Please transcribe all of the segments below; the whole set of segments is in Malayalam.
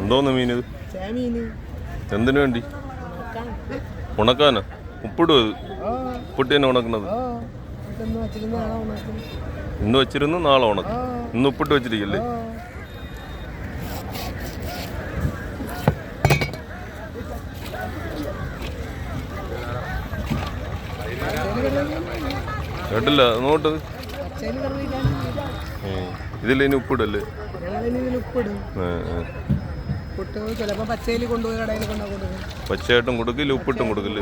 എന്തോന്ന് മീൻ ഇത്? എന്തിനു വേണ്ടി? ഉണക്കാനാ? ഉപ്പിടും ഓ ഉപ്പിട്ട് തന്നെ ഉണക്കണത്. ഇന്ന് വെച്ചിരുന്നു നാളെ ഉണക്കും. ഇന്ന് ഉപ്പിട്ട് വെച്ചിരിക്കല്ലേ? ഓ കേട്ടില്ല നോട്ട് ഇതിൽ ഇനി ഉപ്പിടല്ലേ പച്ചയായിട്ടും കൊടുക്കില്ല ഉപ്പിട്ടും കൊടുക്കില്ല.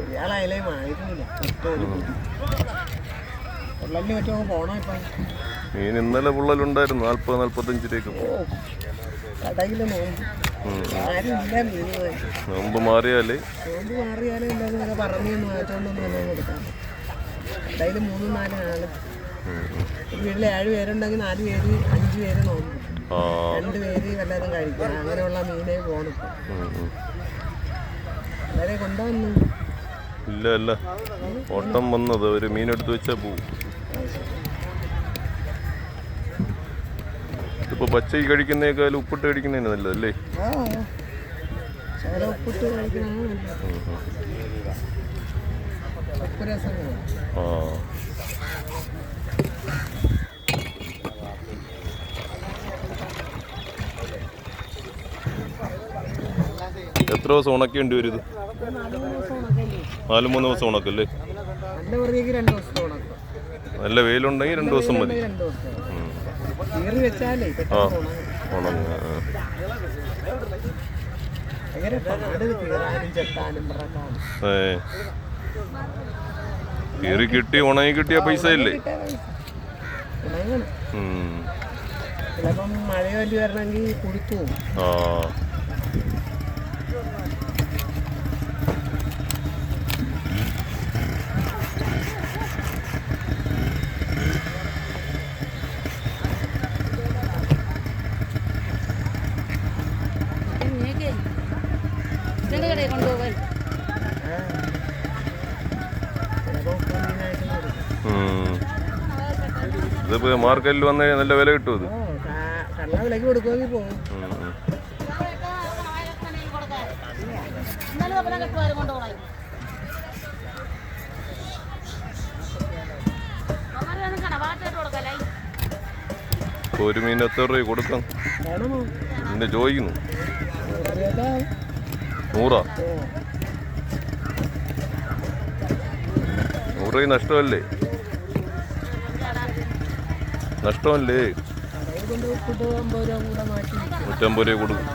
ഒരാളായാലേ വാങ്ങിക്കുന്നില്ല മീൻ ഇന്നലെ പുള്ളലുണ്ടായിരുന്നു നാല്പത് നാല്പത്തഞ്ച് രൂപയ്ക്ക് നോമ്പ്. മാറിയാലേ. വീട്ടിൽ ഏഴ് പേരുണ്ടെങ്കിൽ നാല് പേര് അഞ്ച് പേര് നോക്കും രണ്ട് പേര് വല്ലതും അങ്ങനെയുള്ള മീനെ ഉം. ഇല്ല ഇല്ല. ഓട്ടം വന്നത്. ഒരു മീനെടുത്ത് വെച്ചാ പോവും. പച്ചയ്ക്ക് കഴിക്കുന്നേക്കാൾ ഉപ്പിട്ട് കഴിക്കുന്നതിന് നല്ലതല്ലേ? ആ. എത്ര ദിവസം ഉണക്കേണ്ടി വരും ഇത്? നാല് മൂന്ന് ദിവസം ഉണക്കല്ലേ? നല്ല വെയിലുണ്ടെങ്കിൽ രണ്ട് ദിവസം മതി. കീറി ആ. ഏ. കിട്ടി ഉണങ്ങി കിട്ടിയ പൈസ ഇല്ലേ. ചിലപ്പം മഴയോ വലിയ വരണമെങ്കിൽ കൊടുത്തു ആ. കടയിൽ കൊണ്ടുപോകാൻ. ഇതിപ്പോ മാർക്കറ്റിൽ വന്ന നല്ല വില കിട്ടും ഇത്. വിലക്ക് കൊടുക്കുമെങ്കിൽ പോകും. ഒരു മീൻ എത്ര രൂപ കൊടുക്കാം? ചോദിക്കുന്നു. നൂറാ. നൂറ് രൂപ നഷ്ടമല്ലേ നഷ്ടമല്ലേ നൂറ്റമ്പത് രൂപ കൊടുക്കും.